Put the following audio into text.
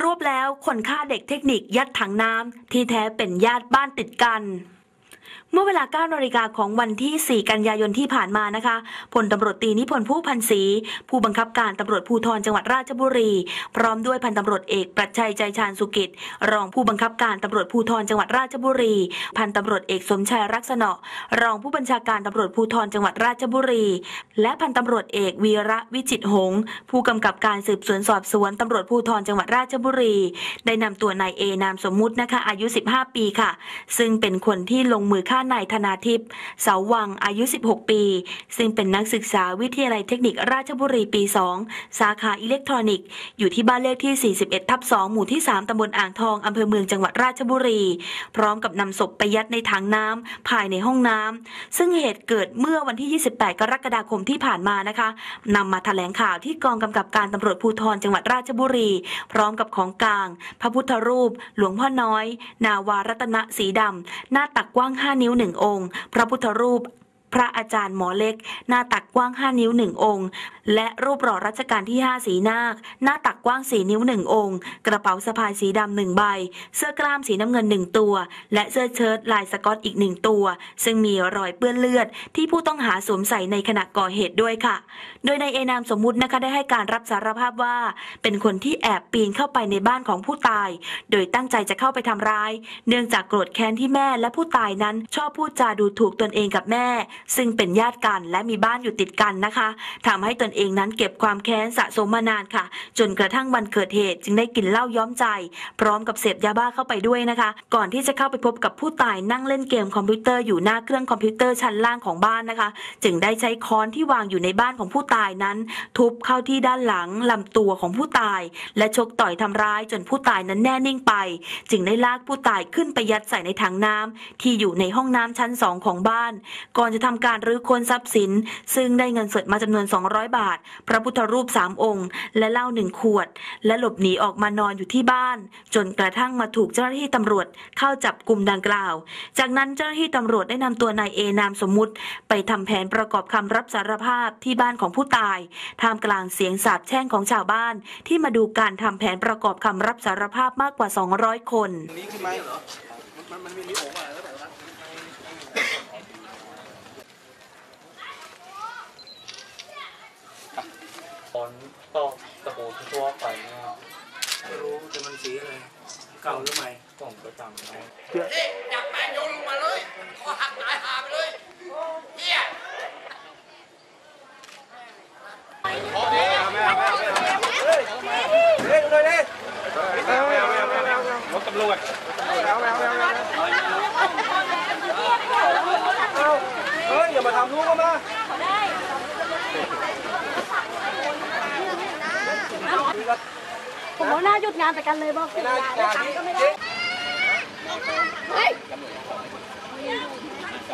รวบแล้วคนฆ่าเด็กเทคนิคยัดถังน้ำที่แท้เป็นญาติบ้านติดกัน เมื่อเวลา 9นาฬิกาของวันที่ 4 กันยายนที่ผ่านมานะคะพลตำรวจตีนิพนธ์ผู้พันศรีผู้บังคับการตำรวจภูธรจังหวัดราชบุรี พร้อมด้วยพันตำรวจเอกประชัยใจชาญสุกิจ รองผู้บังคับการตำรวจภูธรจังหวัดราชบุรี พันตำรวจเอกสมชายรักษณะรองผู้บัญชาการตำรวจภูธรจังหวัดราชบุรี และพันตำรวจเอกวีระวิจิตหง ผู้กำกับการสืบสวนสอบสวนตำรวจภูธรจังหวัดราชบุรี ได้นำตัวนายเอนามสมมุตินะคะอายุ 15 ปีค่ะ ซึ่งเป็นคนที่ลงมือฆ่านายธนาทิพย์เสาวังอายุ 16 ปี ซึ่งเป็นนักศึกษาวิทยาลัยเทคนิคราชบุรีปี 2 สาขาอิเล็กทรอนิกส์ อยู่ที่บ้านเลขที่ 41 ทับ 2 หมู่ที่ 3 ตำบลอ่างทองอำเภอเมืองจังหวัดราชบุรี พร้อมกับนำศพไปยัดในถังน้ำภายในห้องน้ำ ซึ่งเหตุเกิดเมื่อวันที่ 28 กรกฎาคมที่ผ่านมานะคะนำมาแถลงข่าวที่กองกำกับการตำรวจภูธรจังหวัดราชบุรี พร้อมกับของกลาง พระพุทธรูป หลวงพ่อน้อย นาวารัตนสีดำหน้าตักกว้าง 5นิ้วหนึ่งองค์ พระพุทธรูป พระอาจารย์หมอเล็ก หน้าตักกว้าง 5 นิ้ว 1 องค์ และรูปหล่อรัชกาลที่ 5 สีนาค หน้าตักกว้าง 4 นิ้ว 1 องค์ กระเป๋าสะพายสีดำหนึ่งใบ เสื้อกล้ามสีน้ำเงิน 1 ตัว และเสื้อเชิ้ตลายสกอตอีก 1 ตัว ซึ่งมีรอยเปื้อนเลือด ที่ผู้ต้องหาสวมใส่ในขณะก่อเหตุด้วยค่ะ โดยในเอนามสมมุตินะคะได้ให้การรับสารภาพว่า เป็นคนที่แอบปีนเข้าไปในบ้านของผู้ตาย โดยตั้งใจจะเข้าไปทำร้าย เนื่องจากโกรธแค้นที่แม่และผู้ตายนั้นชอบพูดจาดูถูกตนเองกับแม่ซึ่งเป็นญาติกันและมีบ้านอยู่ติดกันนะคะทำให้ตนเองนั้นเก็บความแค้นสะสมมานานค่ะ จนกระทั่งวันเกิดเหตุ จึงได้กินเหล้าย้อมใจ พร้อมกับเสพยาบ้าเข้าไปด้วยนะคะ ก่อนที่จะเข้าไปพบกับผู้ตายนั่งเล่นเกมคอมพิวเตอร์อยู่หน้าเครื่องคอมพิวเตอร์ชั้นล่างของบ้านนะคะ จึงได้ใช้ค้อนที่วางอยู่ในบ้านของผู้ตายนั้น ทุบเข้าที่ด้านหลังลำตัวของผู้ตาย และชกต่อยทำร้ายจนผู้ตายนั้นแน่นิ่งไป จึงได้ลากผู้ตายขึ้นไปยัดใส่ในถังน้ำที่อยู่ในห้องน้ำชั้นสองของบ้าน ก่อนจะทำการรื้อค้นทรัพย์สิน ซึ่งได้เงินสดมาจำนวน 200 บาท พระพุทธรูปสามองค์ และเหล้าหนึ่งขวด และหลบหนีออกมานอนอยู่ที่บ้าน จนกระทั่งมาถูกเจ้าหน้าที่ตำรวจเข้าจับกลุ่มดังกล่าว จากนั้นเจ้าหน้าที่ตำรวจได้นำตัวนายเอนามสมมุติ ไปทำแผนประกอบคำรับสารภาพที่บ้านของผู้ตายท่ามกลางเสียงสาบแช่งของชาวบ้าน ที่มาดูการทำแผนประกอบคำรับสารภาพมากกว่า 200 คนนี้ขึ้นไหมมันมันมีโอ่งอะไรแล้วแบบนั้น ตอน ตอกตะปูทั่วไปเนี่ยไม่รู้แต่มันสีอะไรเก่าหรือใหม่ผมก็จำได้จับแม่งโยนลงมาเลยคอหักตายหาไปเลยเฮียแม่แม่แม่เฮ้ยเฮ้ยเลยดิแมวแมวแมวแมวแมวรถตำรวจแมวแมวแมวแมวเอาเฮ้ยอย่ามาทำลูกเขา มาผมว่าน่าหยุดงานแต่กันเลยบอกไม่สิน่าอย่าอย่าได้นี้ทำก็ไม่ได้เฮ้ย